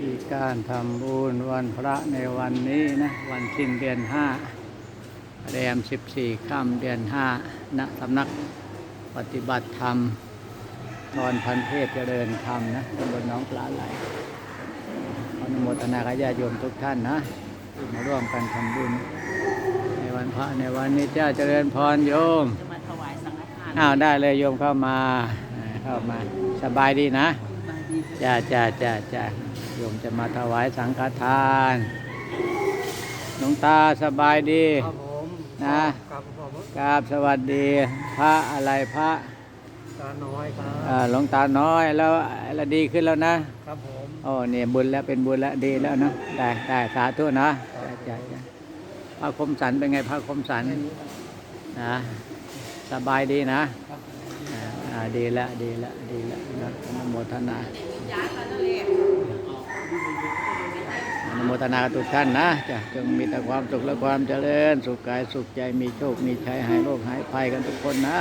ธีการทำบุญวันพระในวันนี้นะ วันสิ้นเดือนห้าแรมสิบสี่ค่ำเดือนห้าณสำนักปฏิบัติธรรมทอนพันเทพเจริญธรรมนะตำบลหน้องปลาไหลขออนุโมทนาขญาติโยมทุกท่านนะที่มาร่วมกันทำบุญ ในวันพระในวันนี้เจ้าเจริญพรโยมจะมาถวายสังฆทานอ้าวได้เลยโยมเข้ามาอ่าเข้ามาสบายดีนะบายดีจ้าจ้าจ้าจ้า โยมจะมาถวายสังฆทานหลวงตาสบายดีครับผมนะครับผมกราบสวัสดี พระอะไรพระตาน้อยครับอ่าหลวงตาน้อยแล้วแล้วดีขึ้นแล้วนะครับผมโอ้เนี่ยบุญแล้วเป็นบุญแล้วดีแล้วนะได้ได้สาธุนะจ้าจ้าจ้าพระคมสันเป็นไงพระคมสันนะสบายดีนะครับอ่าอ่าดีละดีละดีละนะอนุโมทนาอนุ โมทนาทุกท่านนะจะจงมีแต่ความสุขและความเจริญ สุขกายสุขใจมีโชค มีชัยหายโรคหายภัยกันทุกคนนะ